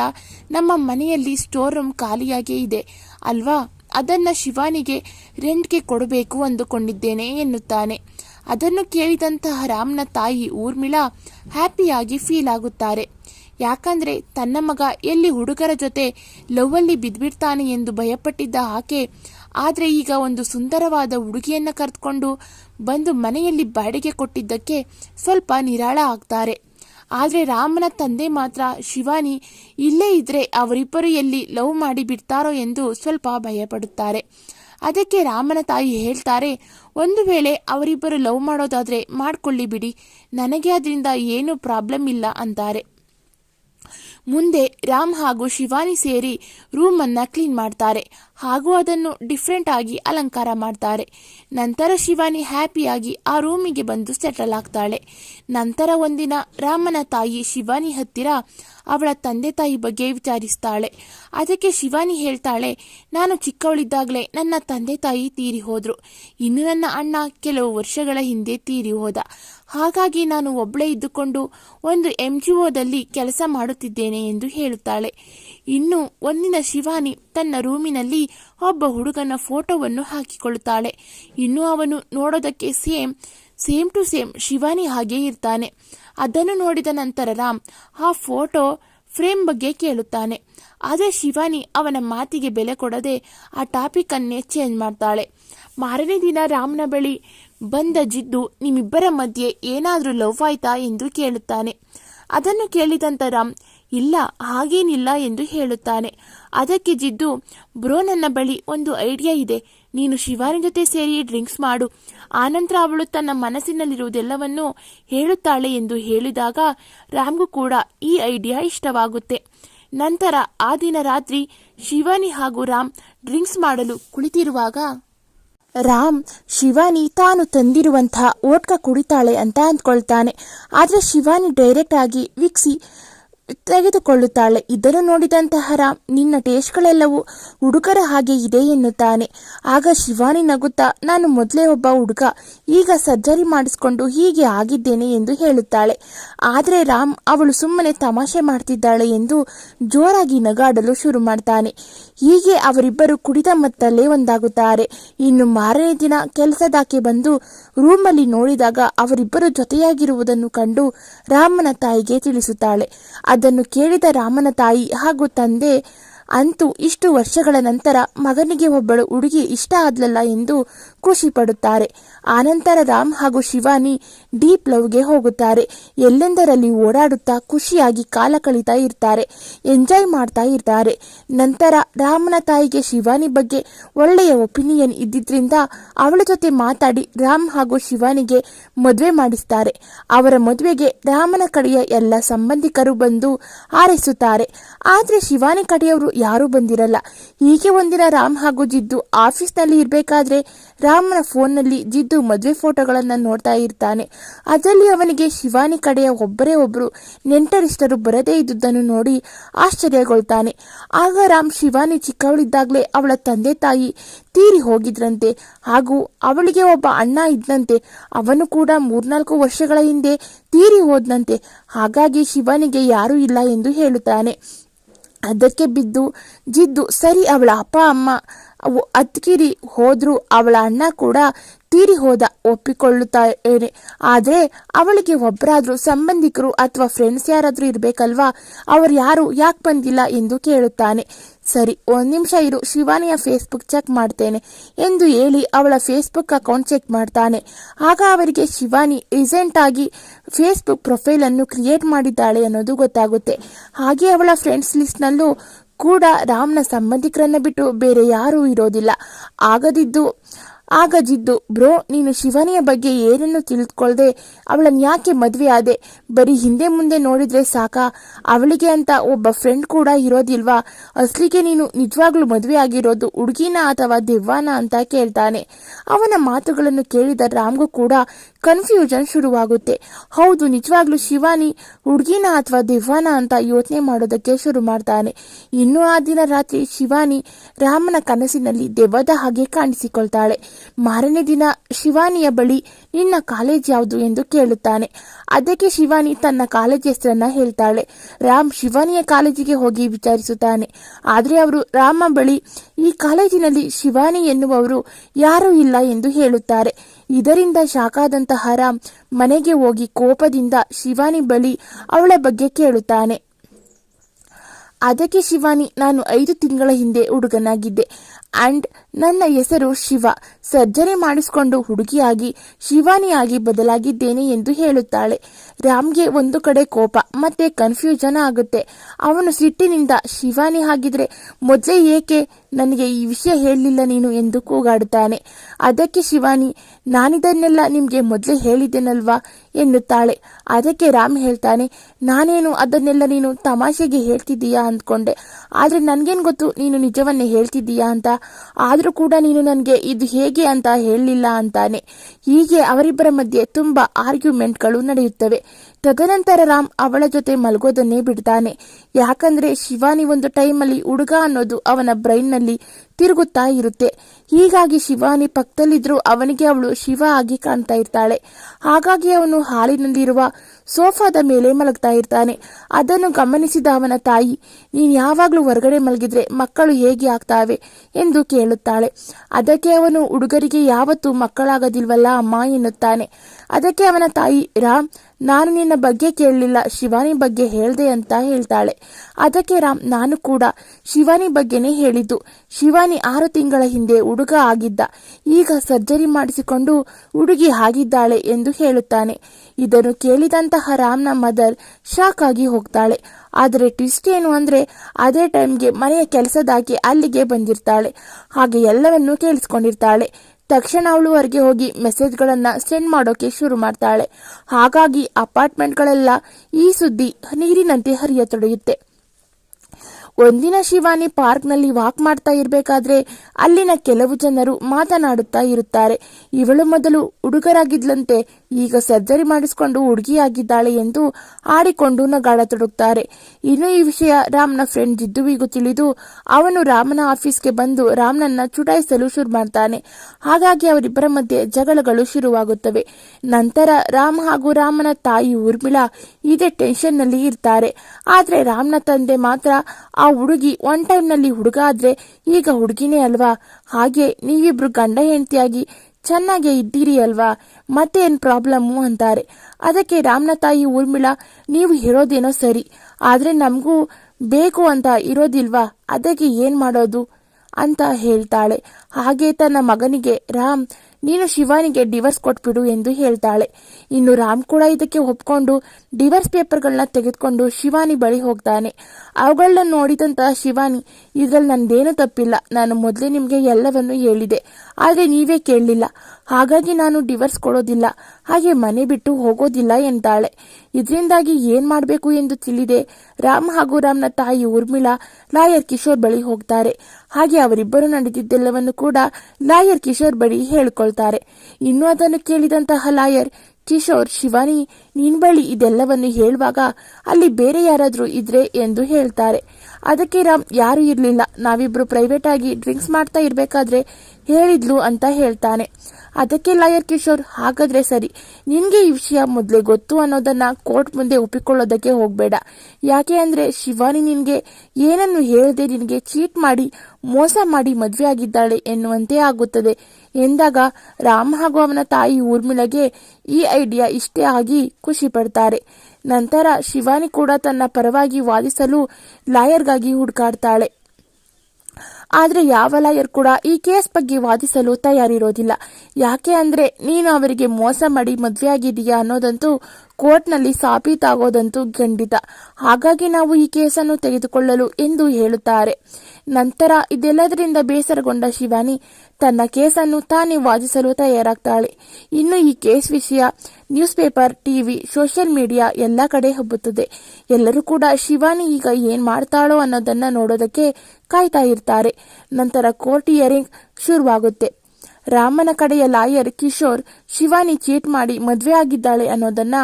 ನಮ್ಮ ಮನೆಯಲ್ಲಿ ಸ್ಟೋರ್ ರೂಮ್ ಖಾಲಿಯಾಗೇ ಇದೆ. ಅಲ್ವಾ? ಅದನ್ನ ಶಿವಾನಿಗೆ ರೆಂಟ್ಗೆ ಕೊಡಬೇಕು ಅಂದುಕೊಂಡಿದ್ದೇನೆ ಎನ್ನುತ್ತಾನೆ. ಅದನ್ನು ಕೇಳಿದಂತಹ ರಾಮ್ನ ತಾಯಿ ಊರ್ಮಿಳಾ ಹ್ಯಾಪಿಯಾಗಿ ಫೀಲ್ ಆಗುತ್ತಾರೆ. ಯಾಕಂದ್ರೆ ತನ್ನ ಮಗ ಎಲ್ಲಿ ಹುಡುಗರ ಜೊತೆ ಲವ್ವಲ್ಲಿ ಬಿದ್ಬಿಡ್ತಾನೆ ಎಂದು ಭಯಪಟ್ಟಿದ್ದ ಆಕೆ, ಆದರೆ ಈಗ ಒಂದು ಸುಂದರವಾದ ಹುಡುಗಿಯನ್ನು ಕರೆದುಕೊಂಡು ಬಂದು ಮನೆಯಲ್ಲಿ ಬಾಡಿಗೆ ಕೊಟ್ಟಿದ್ದಕ್ಕೆ ಸ್ವಲ್ಪ ನಿರಾಳ ಆಗ್ತಾರೆ. ಆದರೆ ರಾಮನ ತಂದೆ ಮಾತ್ರ ಶಿವಾನಿ ಇಲ್ಲೇ ಇದ್ರೆ ಅವರಿಬ್ಬರು ಎಲ್ಲಿ ಲವ್ ಮಾಡಿ ಬಿಡ್ತಾರೋ ಎಂದು ಸ್ವಲ್ಪ ಭಯಪಡುತ್ತಾರೆ. ಅದಕ್ಕೆ ರಾಮನ ತಾಯಿ ಹೇಳ್ತಾರೆ, ಒಂದು ವೇಳೆ ಅವರಿಬ್ಬರು ಲವ್ ಮಾಡೋದಾದ್ರೆ ಮಾಡ್ಕೊಳ್ಳಿ ಬಿಡಿ. ನನಗೆ ಅದರಿಂದ ಏನೂ ಪ್ರಾಬ್ಲಮ್ ಇಲ್ಲ ಅಂತಾರೆ. ಮುಂದೆ ರಾಮ್ ಹಾಗೂ ಶಿವಾನಿ ಸೇರಿ ರೂಮನ್ನು ಕ್ಲೀನ್ ಮಾಡ್ತಾರೆ. ಹಾಗೂ ಅದನ್ನು ಡಿಫ್ರೆಂಟ್ ಆಗಿ ಅಲಂಕಾರ ಮಾಡ್ತಾರೆ. ನಂತರ ಶಿವಾನಿ ಹ್ಯಾಪಿಯಾಗಿ ಆ ರೂಮಿಗೆ ಬಂದು ಸೆಟಲ್ ಆಗ್ತಾಳೆ. ನಂತರ ಒಂದಿನ ರಾಮನ ತಾಯಿ ಶಿವಾನಿ ಹತ್ತಿರ ಅವಳ ತಂದೆ ತಾಯಿ ಬಗ್ಗೆ ವಿಚಾರಿಸ್ತಾಳೆ. ಅದಕ್ಕೆ ಶಿವಾನಿ ಹೇಳ್ತಾಳೆ, ನಾನು ಚಿಕ್ಕವಳಿದ್ದಾಗಲೇ ನನ್ನ ತಂದೆ ತಾಯಿ ತೀರಿ ಹೋದ್ರು. ಇನ್ನು ನನ್ನ ಅಣ್ಣ ಕೆಲವು ವರ್ಷಗಳ ಹಿಂದೆ ತೀರಿ ಹೋದ. ಹಾಗಾಗಿ ನಾನು ಒಬ್ಬಳೇ ಇದ್ದುಕೊಂಡು ಒಂದು ಎಂ ಜಿ ಒದಲ್ಲಿ ಕೆಲಸ ಮಾಡುತ್ತಿದ್ದೇನೆ ಎಂದು ಹೇಳುತ್ತಾಳೆ. ಇನ್ನು ಒಂದಿನ ಶಿವಾನಿ ತನ್ನ ರೂಮಿನಲ್ಲಿ ಒಬ್ಬ ಹುಡುಗನ ಫೋಟೋವನ್ನು ಹಾಕಿಕೊಳ್ಳುತ್ತಾಳೆ. ಇನ್ನು ಅವನು ನೋಡೋದಕ್ಕೆ same same to same Shivani ಹಾಗೆ ಇರ್ತಾನೆ. ಅದನ್ನು ನೋಡಿದ ನಂತರ ರಾಮ್ ಆ ಫೋಟೋ ಫ್ರೇಮ್ ಬಗ್ಗೆ ಕೇಳುತ್ತಾನೆ. ಆದರೆ ಶಿವಾನಿ ಅವನ ಮಾತಿಗೆ ಬೆಲೆ ಕೊಡದೆ ಆ ಟಾಪಿಕ್ ಅನ್ನೇ ಚೇಂಜ್ ಮಾಡ್ತಾಳೆ. ಮಾರನೇ ದಿನ ರಾಮನ ಬಳಿ ಬಂದ ಜಿದ್ದು, ನಿಮ್ಮಿಬ್ಬರ ಮಧ್ಯೆ ಏನಾದರೂ ಲವ್ ಆಯ್ತಾ? ಎಂದು ಕೇಳುತ್ತಾನೆ. ಅದನ್ನು ಕೇಳಿದಂತ ರಾಮ್, ಇಲ್ಲ, ಹಾಗೇನಿಲ್ಲ ಎಂದು ಹೇಳುತ್ತಾನೆ. ಅದಕ್ಕೆ ಜಿದ್ದು, ಬ್ರೋ, ನನ್ನ ಬಳಿ ಒಂದು ಐಡಿಯಾ ಇದೆ. ನೀನು ಶಿವಾನಿ ಜೊತೆ ಸೇರಿ ಡ್ರಿಂಕ್ಸ್ ಮಾಡು. ಆನಂತರ ಅವಳು ತನ್ನ ಮನಸ್ಸಿನಲ್ಲಿರುವುದೆಲ್ಲವನ್ನೂ ಹೇಳುತ್ತಾಳೆ ಎಂದು ಹೇಳಿದಾಗ ರಾಮ್ಗೂ ಕೂಡ ಈ ಐಡಿಯಾ ಇಷ್ಟವಾಗುತ್ತೆ. ನಂತರ ಆ ದಿನ ರಾತ್ರಿ ಶಿವಾನಿ ಹಾಗೂ ರಾಮ್ ಡ್ರಿಂಕ್ಸ್ ಮಾಡಲು ಕುಳಿತಿರುವಾಗ ರಾಮ್, ಶಿವಾನಿ ತಾನು ತಂದಿರುವಂತಹ ಓಟ್ಕ ಕುಡಿತಾಳೆ ಅಂತ ಅಂದ್ಕೊಳ್ತಾನೆ. ಆದರೆ ಶಿವಾನಿ ಡೈರೆಕ್ಟ್ ಆಗಿ ವಿಕ್ಸಿ ತೆಗೆದುಕೊಳ್ಳುತ್ತಾಳೆ. ಇದನ್ನು ನೋಡಿದಂತಹ ರಾಮ್, ನಿನ್ನ ಟೇಸ್ಟ್ಗಳೆಲ್ಲವೂ ಹುಡುಗರ ಹಾಗೆ ಇದೆ ಎನ್ನುತ್ತಾನೆ. ಆಗ ಶಿವಾನಿ ನಗುತ್ತಾ, ನಾನು ಮೊದಲೇ ಒಬ್ಬ ಹುಡುಗ, ಈಗ ಸರ್ಜರಿ ಮಾಡಿಸ್ಕೊಂಡು ಹೀಗೆ ಆಗಿದ್ದೇನೆ ಎಂದು ಹೇಳುತ್ತಾಳೆ. ಆದರೆ ರಾಮ್, ಅವಳು ಸುಮ್ಮನೆ ತಮಾಷೆ ಮಾಡ್ತಿದ್ದಾಳೆ ಎಂದು ಜೋರಾಗಿ ನಗಾಡಲು ಶುರು ಮಾಡ್ತಾನೆ. ಹೀಗೆ ಅವರಿಬ್ಬರು ಕುಡಿದ ಮತ್ತಲ್ಲೇ ಒಂದಾಗುತ್ತಾರೆ. ಇನ್ನು ಮಾರನೇ ದಿನ ಕೆಲಸದಾಕೆ ಬಂದು ರೂಮಲ್ಲಿ ನೋಡಿದಾಗ ಅವರಿಬ್ಬರು ಜೊತೆಯಾಗಿರುವುದನ್ನು ಕಂಡು ರಾಮನ ತಾಯಿಗೆ ತಿಳಿಸುತ್ತಾಳೆ. ಅದನ್ನು ಕೇಳಿದ ರಾಮನ ತಾಯಿ ಹಾಗೂ ತಂದೆ ಅಂತೂ ಇಷ್ಟು ವರ್ಷಗಳ ನಂತರ ಮಗನಿಗೆ ಒಬ್ಬಳು ಹುಡುಗಿ ಇಷ್ಟ ಆದ್ಲಲ್ಲ ಎಂದು ಖುಷಿ ಪಡುತ್ತಾರೆ. ಆನಂತರ ರಾಮ್ ಹಾಗೂ ಶಿವಾನಿ ಡೀಪ್ ಲವ್ಗೆ ಹೋಗುತ್ತಾರೆ. ಎಲ್ಲೆಂದರಲ್ಲಿ ಓಡಾಡುತ್ತಾ ಖುಷಿಯಾಗಿ ಕಾಲ ಕಳೀತಾ ಇರ್ತಾರೆ. ಎಂಜಾಯ್ ಮಾಡ್ತಾ ಇರ್ತಾರೆ. ನಂತರ ರಾಮನ ತಾಯಿಗೆ ಶಿವಾನಿ ಬಗ್ಗೆ ಒಳ್ಳೆಯ ಒಪಿನಿಯನ್ ಇದ್ದಿದ್ರಿಂದ ಅವಳ ಜೊತೆ ಮಾತಾಡಿ ರಾಮ್ ಹಾಗೂ ಶಿವಾನಿಗೆ ಮದುವೆ ಮಾಡಿಸ್ತಾರೆ. ಅವರ ಮದುವೆಗೆ ರಾಮನ ಕಡೆಯ ಎಲ್ಲ ಸಂಬಂಧಿಕರು ಬಂದು ಹಾರೈಸುತ್ತಾರೆ. ಆದರೆ ಶಿವಾನಿ ಕಡೆಯವರು ಯಾರೂ ಬಂದಿರಲ್ಲ. ಹೀಗೆ ಒಂದಿನ ರಾಮ್ ಹಾಗೂ ಜಿದ್ದು ಆಫೀಸ್ನಲ್ಲಿ ಇರಬೇಕಾದ್ರೆ ರಾಮನ ಫೋನ್ನಲ್ಲಿ ಜಿದ್ದು ಮದುವೆ ಫೋಟೋಗಳನ್ನು ನೋಡ್ತಾ ಇರ್ತಾನೆ. ಅದರಲ್ಲಿ ಅವನಿಗೆ ಶಿವಾನಿ ಕಡೆಯ ಒಬ್ಬರೇ ಒಬ್ಬರು ನೆಂಟರಿಷ್ಟರು ಬರದೇ ಇದ್ದುದನ್ನು ನೋಡಿ ಆಶ್ಚರ್ಯಗೊಳ್ತಾನೆ. ಆಗ ರಾಮ್ ಶಿವಾನಿ ಚಿಕ್ಕವಳಿದ್ದಾಗಲೇ ಅವಳ ತಂದೆ ತಾಯಿ ತೀರಿ ಹೋಗಿದ್ರಂತೆ. ಹಾಗೂ ಅವಳಿಗೆ ಒಬ್ಬ ಅಣ್ಣ ಇದ್ದಂತೆ. ಅವನು ಕೂಡ ಮೂರ್ನಾಲ್ಕು ವರ್ಷಗಳ ಹಿಂದೆ ತೀರಿ ಹೋದಂತೆ ಹಾಗಾಗಿ ಶಿವನಿಗೆ ಯಾರೂ ಇಲ್ಲ ಎಂದು ಹೇಳುತ್ತಾನೆ. ಅದಕ್ಕೆ ಬಿದ್ದು ಜಿದ್ದು, ಸರಿ ಅವಳ ಅಪ್ಪ, ಅಮ್ಮ. ಅತ್ಕಿರಿ ಹೋದ್ರು, ಅವಳ ಅಣ್ಣ ಕೂಡ ತೀರಿ ಹೋದ ಒಪ್ಪಿಕೊಳ್ಳುತ್ತಾರೆ. ಆದರೆ ಅವಳಿಗೆ ಒಬ್ಬರಾದರೂ ಸಂಬಂಧಿಕರು ಅಥವಾ ಫ್ರೆಂಡ್ಸ್ ಯಾರಾದರೂ ಇರಬೇಕಲ್ವಾ? ಅವ್ರು ಯಾರು, ಯಾಕೆ ಬಂದಿಲ್ಲ ಎಂದು ಕೇಳುತ್ತಾನೆ. ಸರಿ, ಒಂದು ನಿಮಿಷ ಇರು. ಶಿವಾನಿಯ ಫೇಸ್ಬುಕ್ ಚೆಕ್ ಮಾಡ್ತೇನೆ ಎಂದು ಹೇಳಿ ಅವಳ ಫೇಸ್ಬುಕ್ ಅಕೌಂಟ್ ಚೆಕ್ ಮಾಡ್ತಾನೆ. ಆಗ ಅವರಿಗೆ ಶಿವಾನಿ ರೀಸೆಂಟ್ ಆಗಿ ಫೇಸ್ಬುಕ್ ಪ್ರೊಫೈಲ್ ಅನ್ನು ಕ್ರಿಯೇಟ್ ಮಾಡಿದ್ದಾಳೆ ಅನ್ನೋದು ಗೊತ್ತಾಗುತ್ತೆ. ಹಾಗೆ ಅವಳ ಫ್ರೆಂಡ್ಸ್ ಲಿಸ್ಟ್ನಲ್ಲೂ ಕೂಡ ರಾಮ್ನ ಸಂಬಂಧಿಕರನ್ನ ಬಿಟ್ಟು ಬೇರೆ ಯಾರೂ ಇರೋದಿಲ್ಲ. ಆಗದಿದ್ದು ಆಗ ಜಿದ್ದು ಬ್ರೋ, ನೀನು ಶಿವಾನಿಯ ಬಗ್ಗೆ ಏನನ್ನು ತಿಳಿದುಕೊಳ್ಳದೆ ಅವಳನ್ನು ಯಾಕೆ ಮದುವೆ ಆದೆ? ಬರೀ ಹಿಂದೆ ಮುಂದೆ ನೋಡಿದ್ರೆ ಸಾಕ? ಅವಳಿಗೆ ಅಂತ ಒಬ್ಬ ಫ್ರೆಂಡ್ ಕೂಡ ಇರೋದಿಲ್ವಾ? ಅಸ್ಲಿಗೆ ನೀನು ನಿಜವಾಗ್ಲೂ ಮದುವೆ ಆಗಿರೋದು ಹುಡುಗಿನ ಅಥವಾ ದೆವ್ವಾನ ಅಂತ ಕೇಳ್ತಾನೆ. ಅವನ ಮಾತುಗಳನ್ನು ಕೇಳಿದ ರಾಮ್ಗೂ ಕೂಡ ಕನ್ಫ್ಯೂಷನ್ ಶುರುವಾಗುತ್ತೆ. ಹೌದು, ನಿಜವಾಗ್ಲೂ ಶಿವಾನಿ ಹುಡುಗಿನ ಅಥವಾ ದೆವ್ವಾನ ಅಂತ ಯೋಚನೆ ಮಾಡೋದಕ್ಕೆ ಶುರು ಮಾಡ್ತಾನೆ. ಇನ್ನು ಆ ದಿನ ರಾತ್ರಿ ಶಿವಾನಿ ರಾಮನ ಕನಸಿನಲ್ಲಿ ದೆವ್ವದ ಹಾಗೆ ಕಾಣಿಸಿಕೊಳ್ತಾಳೆ. ಮಾರನೇ ದಿನ ಶಿವಾನಿಯ ಬಳಿ ನಿನ್ನ ಕಾಲೇಜ್ ಯಾವುದು ಎಂದು ಕೇಳುತ್ತಾನೆ. ಅದಕ್ಕೆ ಶಿವಾನಿ ತನ್ನ ಕಾಲೇಜ್ ಹೆಸರನ್ನ ಹೇಳ್ತಾಳೆ. ರಾಮ್ ಶಿವಾನಿಯ ಕಾಲೇಜಿಗೆ ಹೋಗಿ ವಿಚಾರಿಸುತ್ತಾನೆ. ಆದರೆ ಅವರು ರಾಮ ಬಳಿ ಈ ಕಾಲೇಜಿನಲ್ಲಿ ಶಿವಾನಿ ಎನ್ನುವವರು ಯಾರೂ ಇಲ್ಲ ಎಂದು ಹೇಳುತ್ತಾರೆ. ಇದರಿಂದ ಶಾಕಾದಂತಹ ರಾಮ್ ಮನೆಗೆ ಹೋಗಿ ಕೋಪದಿಂದ ಶಿವಾನಿ ಬಳಿ ಅವಳ ಬಗ್ಗೆ ಕೇಳುತ್ತಾನೆ. ಅದಕ್ಕೆ ಶಿವಾನಿ, ನಾನು ಐದು ತಿಂಗಳ ಹಿಂದೆ ಹುಡುಗನಾಗಿದ್ದೆ. ಅಂಡ್ ನನ್ನ ಹೆಸರು ಶಿವ. ಸರ್ಜರಿ ಮಾಡಿಸಿಕೊಂಡು ಹುಡುಗಿಯಾಗಿ, ಶಿವಾನಿಯಾಗಿ ಬದಲಾಗಿದ್ದೇನೆ ಎಂದು ಹೇಳುತ್ತಾಳೆ. ರಾಮ್ಗೆ ಒಂದು ಕಡೆ ಕೋಪ, ಮತ್ತೆ ಕನ್ಫ್ಯೂಷನ್ ಆಗುತ್ತೆ. ಅವನು ಸಿಟ್ಟಿನಿಂದ, ಶಿವಾನಿ ಆಗಿದ್ರೆ ಮೊದಲೇ ಏಕೆ ನನಗೆ ಈ ವಿಷಯ ಹೇಳಲಿಲ್ಲ ನೀನು? ಎಂದು ಕೂಗಾಡುತ್ತಾನೆ. ಅದಕ್ಕೆ ಶಿವಾನಿ, ನಾನಿದನ್ನೆಲ್ಲ ನಿಮಗೆ ಮೊದಲೇ ಹೇಳಿದ್ದೇನಲ್ವಾ? ಎನ್ನುತ್ತಾಳೆ. ಅದಕ್ಕೆ ರಾಮ್ ಹೇಳ್ತಾನೆ, ನಾನೇನು ಅದನ್ನೆಲ್ಲ ನೀನು ತಮಾಷೆಗೆ ಹೇಳ್ತಿದ್ದೀಯಾ? ಅಂದ್ಕೊಂಡೆ. ಆದರೆ ನನಗೇನು ಗೊತ್ತು ನೀನು ನಿಜವನ್ನೇ ಹೇಳ್ತಿದ್ದೀಯಾ ಅಂತ? ಆದರೂ ಕೂಡ ನೀನು ನನಗೆ ಇದು ಹೇಗೆ ಅಂತ ಹೇಳಲಿಲ್ಲ ಅಂತಾನೆ. ಹೀಗೆ ಅವರಿಬ್ಬರ ಮಧ್ಯೆ ತುಂಬ ಆರ್ಗ್ಯುಮೆಂಟ್ಗಳು ನಡೆಯುತ್ತವೆ. ತದನಂತರ ರಾಮ್ ಅವಳ ಜೊತೆ ಮಲಗೋದನ್ನೇ ಬಿಡ್ತಾನೆ. ಯಾಕಂದ್ರೆ ಶಿವಾನಿ ಒಂದು ಟೈಮಲ್ಲಿ ಹುಡುಗ ಅನ್ನೋದು ಅವನ ಬ್ರೈನ್ನಲ್ಲಿ ತಿರುಗುತ್ತಾ ಇರುತ್ತೆ. ಹೀಗಾಗಿ ಶಿವಾನಿ ಪಕ್ಕದಲ್ಲಿದ್ರೂ ಅವನಿಗೆ ಅವಳು ಶಿವ ಆಗಿ ಕಾಣ್ತಾ ಇರ್ತಾಳೆ. ಹಾಗಾಗಿ ಅವನು ಹಾಲಿನಲ್ಲಿರುವ ಸೋಫಾದ ಮೇಲೆ ಮಲಗ್ತಾ ಇರ್ತಾನೆ. ಅದನ್ನು ಗಮನಿಸಿದ ಅವನ ತಾಯಿ, ನೀನು ಯಾವಾಗಲೂ ಹೊರಗಡೆ ಮಲಗಿದ್ರೆ ಮಕ್ಕಳು ಹೇಗೆ ಆಗ್ತಾವೆ? ಎಂದು ಕೇಳುತ್ತಾಳೆ. ಅದಕ್ಕೆ ಅವನು ಹುಡುಗರಿಗೆ, ಯಾವತ್ತೂ ಮಕ್ಕಳಾಗೋದಿಲ್ವಲ್ಲ ಅಮ್ಮ, ಎನ್ನುತ್ತಾನೆ. ಅದಕ್ಕೆ ಅವನ ತಾಯಿ, ರಾಮ್ ನಾನು ನಿನ್ನ ಬಗ್ಗೆ ಕೇಳಲಿಲ್ಲ, ಶಿವಾನಿ ಬಗ್ಗೆ ಹೇಳ್ದೆ ಅಂತ ಹೇಳ್ತಾಳೆ. ಅದಕ್ಕೆ ರಾಮ್, ನಾನು ಕೂಡ ಶಿವಾನಿ ಬಗ್ಗೆನೇ ಹೇಳಿದ್ದು. ಶಿವಾನಿ ಆರು ತಿಂಗಳ ಹಿಂದೆ ಹುಡುಗ ಆಗಿದ್ದ. ಈಗ ಸರ್ಜರಿ ಮಾಡಿಸಿಕೊಂಡು ಹುಡುಗಿ ಆಗಿದ್ದಾಳೆ ಎಂದು ಹೇಳುತ್ತಾನೆ. ಇದನ್ನು ಕೇಳಿದಂತಹ ರಾಮ್ನ ಮದರ್ ಶಾಕ್ ಆಗಿ ಹೋಗ್ತಾಳೆ. ಆದರೆ ಟ್ವಿಸ್ಟ್ ಏನು ಅಂದರೆ, ಅದೇ ಟೈಮ್ಗೆ ಮನೆಯ ಕೆಲಸದಾಗಿ ಅಲ್ಲಿಗೆ ಬಂದಿರ್ತಾಳೆ. ಹಾಗೆ ಎಲ್ಲವನ್ನೂ ಕೇಳಿಸ್ಕೊಂಡಿರ್ತಾಳೆ. ತಕ್ಷಣ ಅವಳು ಹೊರಗೆ ಹೋಗಿ ಮೆಸೇಜ್ಗಳನ್ನು ಸೆಂಡ್ ಮಾಡೋಕೆ ಶುರು ಮಾಡ್ತಾಳೆ. ಹಾಗಾಗಿ ಅಪಾರ್ಟ್ಮೆಂಟ್ಗಳೆಲ್ಲ ಈ ಸುದ್ದಿ ನೀರಿನಂತೆ ಹರಿಯತೊಡೆಯುತ್ತೆ. ಒಂದಿನ ಶಿವಾನಿ ಪಾರ್ಕ್ನಲ್ಲಿ ವಾಕ್ ಮಾಡ್ತಾ ಇರಬೇಕಾದ್ರೆ ಅಲ್ಲಿನ ಕೆಲವು ಜನರು ಮಾತನಾಡುತ್ತಾ ಇರುತ್ತಾರೆ. ಇವಳು ಮೊದಲು ಹುಡುಗರಾಗಿದ್ಲಂತೆ, ಈಗ ಸರ್ಜರಿ ಮಾಡಿಸಿಕೊಂಡು ಹುಡುಗಿಯಾಗಿದ್ದಾಳೆ ಎಂದು ಆಡಿಕೊಂಡು ನಗಾಡತೊಡಗುತ್ತಾರೆ. ಇನ್ನು ಈ ವಿಷಯ ರಾಮ್ನ ಫ್ರೆಂಡ್ ಜಿದ್ದುವಿಗೂ ತಿಳಿದು, ಅವನು ರಾಮನ ಆಫೀಸ್ಗೆ ಬಂದು ರಾಮ್ನನ್ನ ಚುಟಾಯಿಸಲು ಶುರು ಮಾಡ್ತಾನೆ. ಹಾಗಾಗಿ ಅವರಿಬ್ಬರ ಮಧ್ಯೆ ಜಗಳಗಳು ಶುರುವಾಗುತ್ತವೆ. ನಂತರ ರಾಮ್ ಹಾಗೂ ರಾಮನ ತಾಯಿ ಊರ್ಮಿಳಾ ಇದೇ ಟೆನ್ಷನ್ನಲ್ಲಿ ಇರ್ತಾರೆ. ಆದ್ರೆ ರಾಮ್ನ ತಂದೆ ಮಾತ್ರ ಆ ಹುಡುಗಿ ಒನ್ ಟೈಮ್ನಲ್ಲಿ ಹುಡುಗ ಆದ್ರೆ ಈಗ ಹುಡುಗಿನೇ ಅಲ್ವಾ? ಹಾಗೆ ನೀವಿಬ್ರು ಗಂಡ ಹೆಂಡತಿಯಾಗಿ ಚೆನ್ನಾಗೆ ಇದ್ದೀರಿ ಅಲ್ವಾ? ಮತ್ತೆ ಏನ್ ಪ್ರಾಬ್ಲಮ್ಮು ಅಂತಾರೆ. ಅದಕ್ಕೆ ರಾಮನ ತಾಯಿ ಊರ್ಮಿಳಾ, ನೀವು ಹೇಳೋದೇನೋ ಸರಿ, ಆದರೆ ನಮಗೂ ಬೇಕು ಅಂತ ಇರೋದಿಲ್ವಾ? ಅದಕ್ಕೆ ಏನು ಮಾಡೋದು? ಅಂತ ಹೇಳ್ತಾಳೆ. ಹಾಗೆ ತನ್ನ ಮಗನಿಗೆ ರಾಮ್ ನೀನು ಶಿವಾನಿಗೆ ಡಿವರ್ಸ್ ಕೊಟ್ಬಿಡು ಎಂದು ಹೇಳ್ತಾಳೆ. ಇನ್ನು ರಾಮ್ ಕೂಡ ಇದಕ್ಕೆ ಒಪ್ಕೊಂಡು ಡಿವರ್ಸ್ ಪೇಪರ್ಗಳನ್ನ ತೆಗೆದುಕೊಂಡು ಶಿವಾನಿ ಬಳಿ ಹೋಗ್ತಾನೆ. ಅವುಗಳನ್ನ ನೋಡಿದಂತ ಶಿವಾನಿ, ಇದ್ರಲ್ಲಿ ನಂದೇನು ತಪ್ಪಿಲ್ಲ. ನಾನು ಮೊದಲೇ ನಿಮಗೆ ಎಲ್ಲವನ್ನು ಹೇಳಿದೆ. ಆದರೆ ನೀವೇ ಕೇಳಲಿಲ್ಲ. ಹಾಗಾಗಿ ನಾನು ಡಿವರ್ಸ್ ಕೊಡೋದಿಲ್ಲ. ಹಾಗೆ ಮನೆ ಬಿಟ್ಟು ಹೋಗೋದಿಲ್ಲ ಎಂತಾಳೆ ಇದರಿಂದಾಗಿ ಏನ್ ಮಾಡಬೇಕು ಎಂದು ತಿಳಿದೆ. ರಾಮ್ ಹಾಗೂ ರಾಮ್ನ ತಾಯಿ ಊರ್ಮಿಳಾ ಲಾಯರ್ ಕಿಶೋರ್ ಬಳಿ ಹೋಗ್ತಾರೆ. ಹಾಗೆ ಅವರಿಬ್ಬರು ನಡೆದಿದ್ದೆಲ್ಲವನ್ನು ಕೂಡ ಲಾಯರ್ ಕಿಶೋರ್ ಬಳಿ ಹೇಳಿಕೊಳ್ತಾರೆ. ಇನ್ನು ಅದನ್ನು ಕೇಳಿದಂತಹ ಲಾಯರ್ ಕಿಶೋರ್, ಶಿವಾನಿ, ನಿನ್ ಬಳಿ ಇದೆಲ್ಲವನ್ನು ಹೇಳುವಾಗ ಅಲ್ಲಿ ಬೇರೆ ಯಾರಾದರೂ ಇದ್ರೆ? ಎಂದು ಹೇಳ್ತಾರೆ. ಅದಕ್ಕೆ ರಾಮ್, ಯಾರು ಇರಲಿಲ್ಲ. ನಾವಿಬ್ರು ಪ್ರೈವೇಟ್ ಆಗಿ ಡ್ರಿಂಕ್ಸ್ ಮಾಡ್ತಾ ಇರ್ಬೇಕಾದ್ರೆ ಹೇಳಿದ್ಲು ಅಂತ ಹೇಳ್ತಾನೆ. ಅದಕ್ಕೆ ಲಾಯರ್ ಕಿಶೋರ್, ಹಾಗಾದ್ರೆ ಸರಿ. ನಿನ್ಗೆ ಈ ವಿಷಯ ಮೊದಲೇ ಗೊತ್ತು ಅನ್ನೋದನ್ನ ಕೋರ್ಟ್ ಮುಂದೆ ಒಪ್ಪಿಕೊಳ್ಳೋದಕ್ಕೆ ಹೋಗ್ಬೇಡ. ಯಾಕೆ ಅಂದ್ರೆ ಶಿವಾನಿ ನಿನ್ಗೆ ಏನನ್ನು ಹೇಳದೆ ನಿನಗೆ ಚೀಟ್ ಮಾಡಿ, ಮೋಸ ಮಾಡಿ ಮದುವೆ ಆಗಿದ್ದಾಳೆ ಎನ್ನುವಂತೆ ಆಗುತ್ತದೆ. ಎಂದಾಗ ರಾಮ್ ಹಾಗೂ ಅವನ ತಾಯಿ ಊರ್ಮಿಳಗೆ ಈ ಐಡಿಯಾ ಇಷ್ಟೇ ಆಗಿ ಖುಷಿ ಪಡ್ತಾರೆ. ನಂತರ ಶಿವಾನಿ ಕೂಡ ತನ್ನ ಪರವಾಗಿ ವಾದಿಸಲು ಲಾಯರ್ಗಾಗಿ ಹುಡುಕಾಡ್ತಾಳೆ. ಆದ್ರೆ ಯಾವ ಲಾಯರ್ ಕೂಡ ಈ ಕೇಸ್ ಬಗ್ಗೆ ವಾದಿಸಲು ತಯಾರಿರೋದಿಲ್ಲ. ಯಾಕೆ ಅಂದ್ರೆ ನೀನು ಅವರಿಗೆ ಮೋಸ ಮಾಡಿ ಮದುವೆ ಆಗಿದೀಯಾ ಅನ್ನೋದಂತೂ ಕೋರ್ಟ್ನಲ್ಲಿ ಸಾಬೀತಾಗೋದಂತೂ ಖಂಡಿತ ಹಾಗಾಗಿ ನಾವು ಈ ಕೇಸನ್ನು ತೆಗೆದುಕೊಳ್ಳಲು ಎಂದು ಹೇಳುತ್ತಾರೆ. ನಂತರ ಇದೆಲ್ಲದರಿಂದ ಬೇಸರಗೊಂಡ ಶಿವಾನಿ ತನ್ನ ಕೇಸನ್ನು ತಾನೇ ವಾದಿಸಲು ತಯಾರಾಗ್ತಾಳೆ. ಇನ್ನು ಈ ಕೇಸ್ ವಿಷಯ, news paper, TV, social media ಎಲ್ಲ ಕಡೆ ಹಬ್ಬುತ್ತದೆ. ಎಲ್ಲರೂ ಕೂಡ ಶಿವಾನಿ ಈಗ ಏನ್ ಮಾಡ್ತಾಳೋ ಅನ್ನೋದನ್ನ ನೋಡೋದಕ್ಕೆ ಕಾಯ್ತಾ ಇರ್ತಾರೆ. ನಂತರ ಕೋರ್ಟ್ ಹಿಯರಿಂಗ್ ಶುರುವಾಗುತ್ತೆ. ರಾಮನ ಕಡೆಯ ಲಾಯರ್ ಕಿಶೋರ್ ಶಿವಾನಿ ಚೀಟ್ ಮಾಡಿ ಮದುವೆ ಆಗಿದ್ದಾಳೆ ಅನ್ನೋದನ್ನ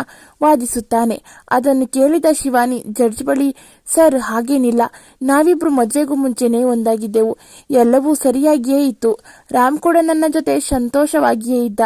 ವಾದಿಸುತ್ತಾನೆ. ಅದನ್ನು ಕೇಳಿದ ಶಿವಾನಿ, ಜಡ್ಜ್ ಬಳಿ ಸರ್ ಹಾಗೇನಿಲ್ಲ. ನಾವಿಬ್ರು ಮದುವೆಗೂ ಮುಂಚೆನೇ ಒಂದಾಗಿದ್ದೆವು. ಎಲ್ಲವೂ ಸರಿಯಾಗಿಯೇ ಇತ್ತು. ರಾಮ್ ಕೂಡ ನನ್ನ ಜೊತೆ ಸಂತೋಷವಾಗಿಯೇ ಇದ್ದ.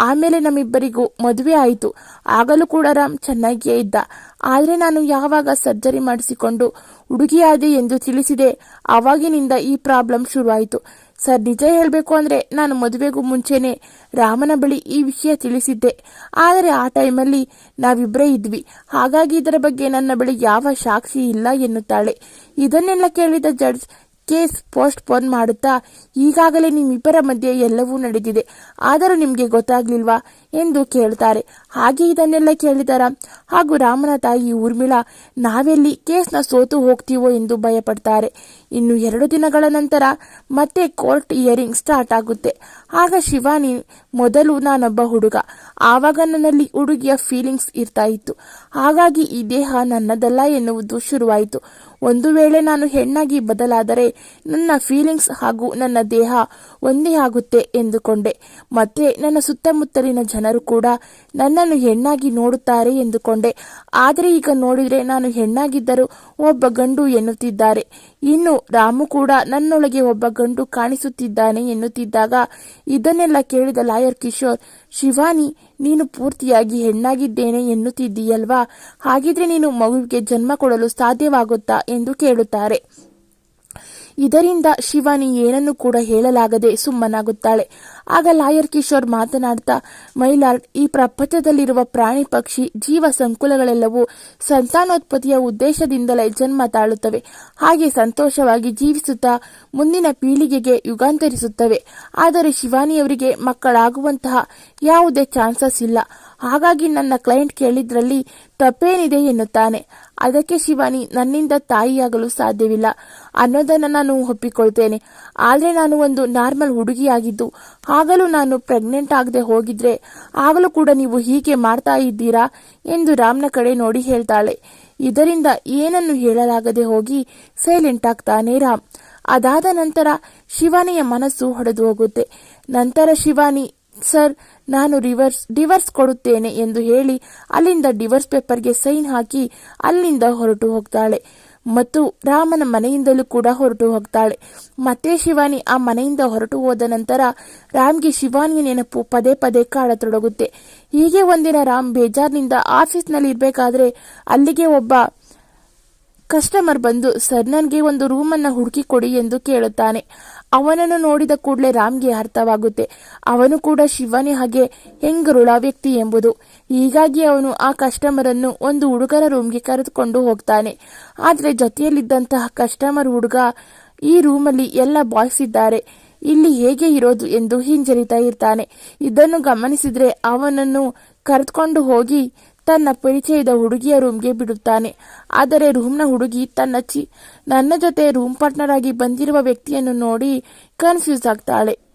ಆಮೇಲೆ ನಮ್ಮಿಬ್ಬರಿಗೂ ಮದುವೆ ಆಯಿತು. ಆಗಲೂ ಕೂಡ ರಾಮ್ ಚೆನ್ನಾಗಿಯೇ ಇದ್ದ. ಆದರೆ ನಾನು ಯಾವಾಗ ಸರ್ಜರಿ ಮಾಡಿಸಿಕೊಂಡು ಹುಡುಗಿಯಾದೆ ಎಂದು ತಿಳಿಸಿದೆ, ಆವಾಗಿನಿಂದ ಈ ಪ್ರಾಬ್ಲಮ್ ಶುರುವಾಯಿತು. ಸರ್ ನಿಜ ಹೇಳಬೇಕು ಅಂದರೆ ನಾನು ಮದುವೆಗೂ ಮುಂಚೆನೆ ರಾಮನ ಬಳಿ ಈ ವಿಷಯ ತಿಳಿಸಿದ್ದೆ. ಆದರೆ ಆ ಟೈಮಲ್ಲಿ ನಾವಿಬ್ಬರೇ ಇದ್ವಿ. ಹಾಗಾಗಿ ಇದರ ಬಗ್ಗೆ ನನ್ನ ಬಳಿ ಯಾವ ಸಾಕ್ಷಿ ಇಲ್ಲ ಎನ್ನುತ್ತಾಳೆ. ಇದನ್ನೆಲ್ಲ ಕೇಳಿದ ಜಡ್ಜ್ ಕೇಸ್ ಪೋಸ್ಟ್ ಪೋನ್ ಮಾಡುತ್ತಾ ಈಗಾಗಲೇ ನಿಮ್ಮಿಬ್ಬರ ಮಧ್ಯೆ ಎಲ್ಲವೂ ನಡೆದಿದೆ. ಆದರೂ ನಿಮಗೆ ಗೊತ್ತಾಗ್ಲಿಲ್ವಾ ಎಂದು ಕೇಳ್ತಾರೆ. ಹಾಗೆ ಇದನ್ನೆಲ್ಲ ಕೇಳಿದಾರ. ಹಾಗೂ ರಾಮನ ತಾಯಿ ಊರ್ಮಿಳಾ, ನಾವೆಲ್ಲಿ ಕೇಸ್ನ ಸೋತು ಹೋಗ್ತೀವೋ ಎಂದು ಭಯಪಡ್ತಾರೆ. ಇನ್ನು ಎರಡು ದಿನಗಳ ನಂತರ ಮತ್ತೆ ಕೋರ್ಟ್ ಇಯರಿಂಗ್ ಸ್ಟಾರ್ಟ್ ಆಗುತ್ತೆ. ಆಗ ಶಿವಾನಿ ಮೊದಲು ನಾನೊಬ್ಬ ಹುಡುಗ. ಆವಾಗ ನನ್ನಲ್ಲಿ ಹುಡುಗಿಯ ಫೀಲಿಂಗ್ಸ್ ಇರ್ತಾ ಇತ್ತು. ಹಾಗಾಗಿ ಈ ದೇಹ ನನ್ನದಲ್ಲ ಎನ್ನುವುದು ಶುರುವಾಯಿತು. ಒಂದು ವೇಳೆ ನಾನು ಹೆಣ್ಣಾಗಿ ಬದಲಾದರೆ ನನ್ನ ಫೀಲಿಂಗ್ಸ್ ಹಾಗೂ ನನ್ನ ದೇಹ ಒಂದೇ ಆಗುತ್ತೆ ಎಂದುಕೊಂಡೆ. ಮತ್ತೆ ನನ್ನ ಸುತ್ತಮುತ್ತಲಿನ ಜನರು ಕೂಡ ನನ್ನನ್ನು ಹೆಣ್ಣಾಗಿ ನೋಡುತ್ತಾರೆ ಎಂದುಕೊಂಡೆ. ಆದರೆ ಈಗ ನೋಡಿದರೆ ನಾನು ಹೆಣ್ಣಾಗಿದ್ದರೂ ಒಬ್ಬ ಗಂಡು ಎನ್ನುತ್ತಿದ್ದಾರೆ. ಇನ್ನು ರಾಮು ಕೂಡ ನನ್ನೊಳಗೆ ಒಬ್ಬ ಗಂಡು ಕಾಣಿಸುತ್ತಿದ್ದಾನೆ ಎನ್ನುತ್ತಿದ್ದಾಗ ಇದನ್ನೆಲ್ಲ ಕೇಳಿದ ಲಾಯರ್ ಕಿಶೋರ್ ಶಿವಾನಿ ನೀನು ಪೂರ್ತಿಯಾಗಿ ಹೆಣ್ಣಾಗಿದ್ದೇನೆ ಎನ್ನುತ್ತಿದ್ದೀಯಲ್ವಾ? ಹಾಗಿದ್ರೆ ನೀನು ಮಗುವಿಗೆ ಜನ್ಮ ಕೊಡಲು ಸಾಧ್ಯವಾಗುತ್ತಾ ಎಂದು ಕೇಳುತ್ತಾರೆ. ಇದರಿಂದ ಶಿವಾನಿ ಏನನ್ನು ಕೂಡ ಹೇಳಲಾಗದೆ ಸುಮ್ಮನಾಗುತ್ತಾಳೆ. ಆಗ ಲಾಯರ್ ಕಿಶೋರ್ ಮಾತನಾಡ್ತಾ ಮೈಲಾರ್ಡ್ ಈ ಪ್ರಪಂಚದಲ್ಲಿರುವ ಪ್ರಾಣಿ ಪಕ್ಷಿ, ಜೀವ ಸಂಕುಲಗಳೆಲ್ಲವೂ ಸಂತಾನೋತ್ಪತ್ತಿಯ ಉದ್ದೇಶದಿಂದಲೇ ಜನ್ಮ ತಾಳುತ್ತವೆ. ಹಾಗೆ ಸಂತೋಷವಾಗಿ ಜೀವಿಸುತ್ತಾ ಮುಂದಿನ ಪೀಳಿಗೆಗೆ ಯುಗಾಂತರಿಸುತ್ತವೆ. ಆದರೆ ಶಿವಾನಿಯವರಿಗೆ ಮಕ್ಕಳಾಗುವಂತಹ ಯಾವುದೇ ಚಾನ್ಸಸ್ ಇಲ್ಲ. ಹಾಗಾಗಿ ನನ್ನ ಕ್ಲೈಂಟ್ ಕೇಳಿದ್ರಲ್ಲಿ ತಪ್ಪೇನಿದೆ ಎನ್ನುತ್ತಾನೆ. ಅದಕ್ಕೆ ಶಿವಾನಿ, ನನ್ನಿಂದ ತಾಯಿಯಾಗಲು ಸಾಧ್ಯವಿಲ್ಲ. ಅನ್ನೋದನ್ನು ನಾನು ಒಪ್ಪಿಕೊಳ್ತೇನೆ. ಆದರೆ ನಾನು ಒಂದು ನಾರ್ಮಲ್ ಹುಡುಗಿಯಾಗಿದ್ದು, ಆಗಲೂ ನಾನು ಪ್ರೆಗ್ನೆಂಟ್ ಆಗದೆ ಹೋಗಿದ್ರೆ, ಆಗಲೂ ಕೂಡ ನೀವು ಹೀಗೆ ಮಾಡ್ತಾ ಇದ್ದೀರಾ ಎಂದು ರಾಮ್ನ ಕಡೆ ನೋಡಿ ಹೇಳ್ತಾಳೆ. ಇದರಿಂದ ಏನನ್ನು ಹೇಳಲಾಗದೆ ಹೋಗಿ ಸೈಲೆಂಟ್ ಆಗ್ತಾನೆ ರಾಮ್. ಅದಾದ ನಂತರ ಶಿವಾನಿಯ ಮನಸ್ಸು ಹೊಡೆದು ಹೋಗುತ್ತೆ. ನಂತರ ಶಿವಾನಿ ಸರ್, ನಾನು ರಿವರ್ಸ್, ಡಿವರ್ಸ್ ಕೊಡುತ್ತೇನೆ ಎಂದು ಹೇಳಿ ಅಲ್ಲಿಂದ ಡಿವರ್ಸ್ ಪೇಪರ್ಗೆ ಸೈನ್ ಹಾಕಿ ಅಲ್ಲಿಂದ ಹೊರಟು ಹೋಗ್ತಾಳೆ. ಮತ್ತು ರಾಮನ ಮನೆಯಿಂದಲೂ ಕೂಡ ಹೊರಟು ಹೋಗ್ತಾಳೆ. ಮತ್ತೆ ಶಿವಾನಿ ಆ ಮನೆಯಿಂದ ಹೊರಟು ಹೋದ ನಂತರ ರಾಮ್ಗೆ ಶಿವಾನಿಯ ನೆನಪು ಪದೇ ಪದೇ ಕಾಡತೊಡಗುತ್ತೆ. ಹೀಗೆ ಒಂದಿನ ರಾಮ್ ಬೇಜಾರ್ನಿಂದ ಆಫೀಸ್ನಲ್ಲಿ ಇರಬೇಕಾದ್ರೆ ಅಲ್ಲಿಗೆ ಒಬ್ಬ ಕಸ್ಟಮರ್ ಬಂದು ಸರ್ ನನಗೆ ಒಂದು ರೂಮನ್ನು ಹುಡುಕಿ ಕೊಡಿ ಎಂದು ಕೇಳುತ್ತಾನೆ. ಅವನನ್ನು ನೋಡಿದ ಕೂಡಲೇ ರಾಮ್ಗೆ ಅರ್ಥವಾಗುತ್ತೆ. ಅವನು ಕೂಡ ಶಿವನೇ ಹಾಗೆ ಹೆಂಗರುಳ ವ್ಯಕ್ತಿ ಎಂಬುದು. ಹೀಗಾಗಿ ಅವನು ಆ ಕಸ್ಟಮರ್ ಅನ್ನು ಒಂದು ಹುಡುಗರ ರೂಮ್ಗೆ ಕರೆದುಕೊಂಡು ಹೋಗ್ತಾನೆ. ಆದರೆ ಜೊತೆಯಲ್ಲಿದ್ದಂತಹ ಕಸ್ಟಮರ್ ಹುಡುಗ ಈ ರೂಮಲ್ಲಿ ಎಲ್ಲ ಬಾಯ್ಸ್ ಇದ್ದಾರೆ. ಇಲ್ಲಿ ಹೇಗೆ ಇರೋದು ಎಂದು ಹಿಂಜರಿತಾ ಇರ್ತಾನೆ. ಇದನ್ನು ಗಮನಿಸಿದ್ರೆ ಅವನನ್ನು ಕರೆದುಕೊಂಡು ಹೋಗಿ ತನ್ನ ಪರಿಚಯದ ಹುಡುಗಿಯ ರೂಮ್ಗೆ ಬಿಡುತ್ತಾನೆ. ಆದರೆ ರೂಮ್ನ ಹುಡುಗಿ ತನ್ನ ಚಿ ನನ್ನ ಜೊತೆ ರೂಮ್ ಪಾರ್ಟ್ನರ್ ಆಗಿ ಬಂದಿರುವ ವ್ಯಕ್ತಿಯನ್ನು ನೋಡಿ ಕನ್ಫ್ಯೂಸ್ ಆಗ್ತಾಳೆ.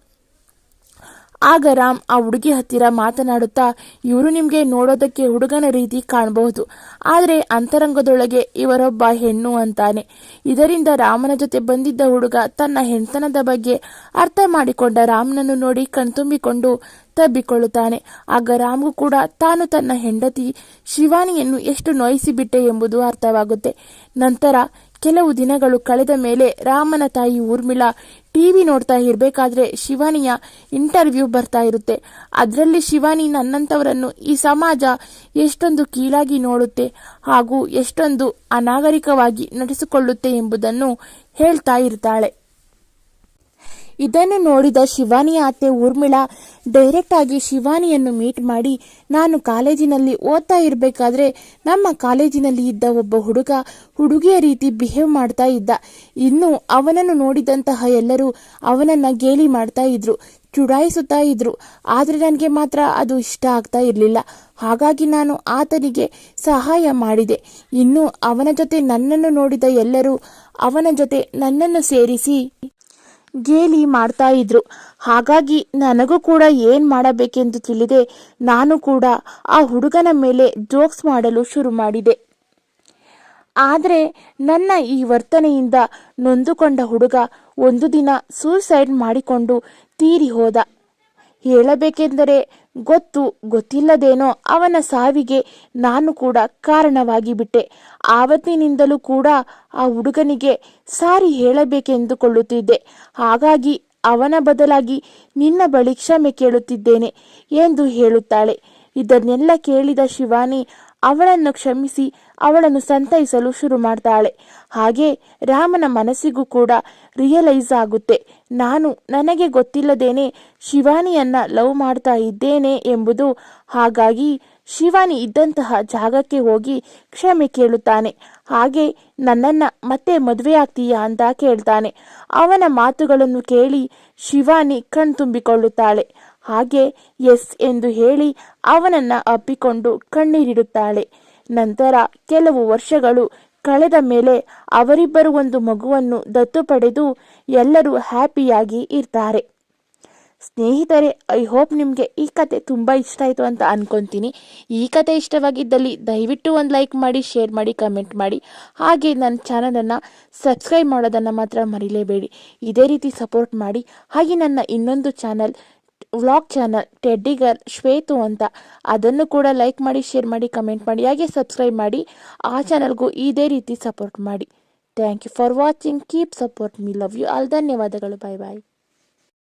ಆಗ ರಾಮ್ ಆ ಹುಡುಗಿ ಹತ್ತಿರ ಮಾತನಾಡುತ್ತಾ, ಇವರು ನಿಮಗೆ ನೋಡೋದಕ್ಕೆ ಹುಡುಗನ ರೀತಿ ಕಾಣಬಹುದು. ಆದರೆ ಅಂತರಂಗದೊಳಗೆ ಇವರೊಬ್ಬ ಹೆಣ್ಣು ಅಂತಾನೆ. ಇದರಿಂದ ರಾಮನ ಜೊತೆ ಬಂದಿದ್ದ ಹುಡುಗ ತನ್ನ ಹೆಣ್ತನದ ಬಗ್ಗೆ ಅರ್ಥ ಮಾಡಿಕೊಂಡ ರಾಮನನ್ನು ನೋಡಿ ಕಣ್ತುಂಬಿಕೊಂಡು ತಬ್ಬಿಕೊಳ್ಳುತ್ತಾನೆ. ಆಗ ರಾಮ್ಗೂ ಕೂಡ ತಾನು ತನ್ನ ಹೆಂಡತಿ ಶಿವಾನಿಯನ್ನು ಎಷ್ಟು ನೋಯಿಸಿಬಿಟ್ಟೆ ಎಂಬುದು ಅರ್ಥವಾಗುತ್ತೆ. ನಂತರ ಕೆಲವು ದಿನಗಳು ಕಳೆದ ಮೇಲೆ ರಾಮನ ತಾಯಿ ಊರ್ಮಿಳಾ ಟಿವಿ ನೋಡ್ತಾ ಇರಬೇಕಾದ್ರೆ ಶಿವಾನಿಯ ಇಂಟರ್ವ್ಯೂ ಬರ್ತಾ ಇರುತ್ತೆ. ಅದರಲ್ಲಿ ಶಿವಾನಿ ನನ್ನಂಥವರನ್ನು ಈ ಸಮಾಜ ಎಷ್ಟೊಂದು ಕೀಳಾಗಿ ನೋಡುತ್ತೆ ಹಾಗೂ ಎಷ್ಟೊಂದು ಅನಾಗರಿಕವಾಗಿ ನಡೆಸಿಕೊಳ್ಳುತ್ತೆ ಎಂಬುದನ್ನು ಹೇಳ್ತಾ ಇರ್ತಾಳೆ. ಇದನ್ನು ನೋಡಿದ ಶಿವಾನಿ ಆತೆ ಊರ್ಮಿಳಾ, ಡೈರೆಕ್ಟ್ ಆಗಿ ಶಿವಾನಿಯನ್ನು ಮೀಟ್ ಮಾಡಿ, ನಾನು ಕಾಲೇಜಿನಲ್ಲಿ ಓದ್ತಾ ಇರಬೇಕಾದ್ರೆ ನಮ್ಮ ಕಾಲೇಜಿನಲ್ಲಿ ಇದ್ದ ಒಬ್ಬ ಹುಡುಗ ಹುಡುಗಿಯ ರೀತಿ ಬಿಹೇವ್ ಮಾಡ್ತಾ ಇದ್ದ. ಇನ್ನು ಅವನನ್ನು ನೋಡಿದಂತಹ ಎಲ್ಲರೂ ಅವನನ್ನ ಗೇಲಿ ಮಾಡ್ತಾ ಇದ್ರು, ಚುಡಾಯಿಸುತ್ತಾ ಇದ್ರು. ಆದರೆ ನನಗೆ ಮಾತ್ರ ಅದು ಇಷ್ಟ ಆಗ್ತಾ ಇರಲಿಲ್ಲ. ಹಾಗಾಗಿ ನಾನು ಆತನಿಗೆ ಸಹಾಯ ಮಾಡಿದೆ. ಇನ್ನು ಅವನ ಜೊತೆ ನನ್ನನ್ನು ನೋಡಿದ ಎಲ್ಲರೂ ಅವನ ಜೊತೆ ನನ್ನನ್ನು ಸೇರಿಸಿ ಗೇಲಿ ಮಾಡ್ತಾ ಇದ್ರು. ಹಾಗಾಗಿ ನನಗೂ ಕೂಡ ಏನು ಮಾಡಬೇಕೆಂದು ತಿಳಿದೆ ನಾನು ಕೂಡ ಆ ಹುಡುಗನ ಮೇಲೆ ಜೋಕ್ಸ್ ಮಾಡಲು ಶುರು ಮಾಡಿದೆ. ಆದರೆ ನನ್ನ ಈ ವರ್ತನೆಯಿಂದ ನೊಂದುಕೊಂಡ ಹುಡುಗ ಒಂದು ದಿನ ಸೂಸೈಡ್ ಮಾಡಿಕೊಂಡು ತೀರಿ ಹೋದ. ಹೇಳಬೇಕೆಂದರೆ ಗೊತ್ತು ಗೊತ್ತಿಲ್ಲದೇನೋ ಅವನ ಸಾವಿಗೆ ನಾನು ಕೂಡ ಕಾರಣವಾಗಿ ಬಿಟ್ಟೆ ಆವತ್ತಿನಿಂದಲೂ ಕೂಡ ಆ ಹುಡುಗನಿಗೆ ಸಾರಿ ಹೇಳಬೇಕೆಂದುಕೊಳ್ಳುತ್ತಿದ್ದೆ. ಹಾಗಾಗಿ ಅವನ ಬದಲಾಗಿ ನಿನ್ನ ಬಳಿ ಕ್ಷಮೆ ಕೇಳುತ್ತಿದ್ದೇನೆ ಎಂದು ಹೇಳುತ್ತಾಳೆ. ಇದನ್ನೆಲ್ಲ ಕೇಳಿದ ಶಿವಾನಿ ಅವಳನ್ನು ಕ್ಷಮಿಸಿ ಅವಳನ್ನು ಸಂತೈಸಲು ಶುರು ಮಾಡ್ತಾಳೆ. ಹಾಗೆ ರಾಮನ ಮನಸ್ಸಿಗೂ ಕೂಡ ರಿಯಲೈಸ್ ಆಗುತ್ತೆ. ನಾನು ನನಗೆ ಗೊತ್ತಿಲ್ಲದೇನೆ ಶಿವಾನಿಯನ್ನ ಲವ್ ಮಾಡ್ತಾ ಇದ್ದೇನೆ ಎಂಬುದು. ಹಾಗಾಗಿ ಶಿವಾನಿ ಇದ್ದಂತಹ ಜಾಗಕ್ಕೆ ಹೋಗಿ ಕ್ಷಮೆ ಕೇಳುತ್ತಾನೆ. ಹಾಗೆ ನನ್ನನ್ನ ಮತ್ತೆ ಮದುವೆ ಆಗ್ತೀಯಾ ಅಂತ ಕೇಳ್ತಾನೆ. ಅವನ ಮಾತುಗಳನ್ನು ಕೇಳಿ ಶಿವಾನಿ ಕಣ್ತುಂಬಿಕೊಳ್ಳುತ್ತಾಳೆ ಹಾಗೆ ಎಸ್ ಎಂದು ಹೇಳಿ ಅವನನ್ನ ಅಪ್ಪಿಕೊಂಡು ಕಣ್ಣೀರಿಡುತ್ತಾಳೆ. ನಂತರ ಕೆಲವು ವರ್ಷಗಳು ಕಳೆದ ಮೇಲೆ ಅವರಿಬ್ಬರು ಒಂದು ಮಗುವನ್ನು ದತ್ತು ಪಡೆದು ಎಲ್ಲರೂ ಹ್ಯಾಪಿಯಾಗಿ ಇರ್ತಾರೆ. ಸ್ನೇಹಿತರೆ, ಐ ಹೋಪ್ ನಿಮಗೆ ಈ ಕತೆ ತುಂಬ ಇಷ್ಟ ಆಯಿತು ಅಂತ ಅನ್ಕೊತೀನಿ. ಈ ಕತೆ ಇಷ್ಟವಾಗಿದ್ದಲ್ಲಿ ದಯವಿಟ್ಟು ಒಂದು ಲೈಕ್ ಮಾಡಿ, ಶೇರ್ ಮಾಡಿ, ಕಮೆಂಟ್ ಮಾಡಿ. ಹಾಗೆ ನನ್ನ ಚಾನಲನ್ನು ಸಬ್ಸ್ಕ್ರೈಬ್ ಮಾಡೋದನ್ನು ಮಾತ್ರ ಮರಿಲೇಬೇಡಿ. ಇದೇ ರೀತಿ ಸಪೋರ್ಟ್ ಮಾಡಿ. ಹಾಗೆ ನನ್ನ ಇನ್ನೊಂದು ಚಾನಲ್, ವ್ಲಾಗ್ ಚಾನಲ್ ಟೆಡ್ಡಿಗರ್ ಶ್ವೇತು ಅಂತ, ಅದನ್ನು ಕೂಡ ಲೈಕ್ ಮಾಡಿ, ಶೇರ್ ಮಾಡಿ, ಕಮೆಂಟ್ ಮಾಡಿ, ಹಾಗೆ ಸಬ್ಸ್ಕ್ರೈಬ್ ಮಾಡಿ. ಆ ಚಾನಲ್ಗೂ ಇದೇ ರೀತಿ ಸಪೋರ್ಟ್ ಮಾಡಿ. Thank you for watching. Keep support me love you. All ಧನ್ಯವಾದಗಳು. Bye bye.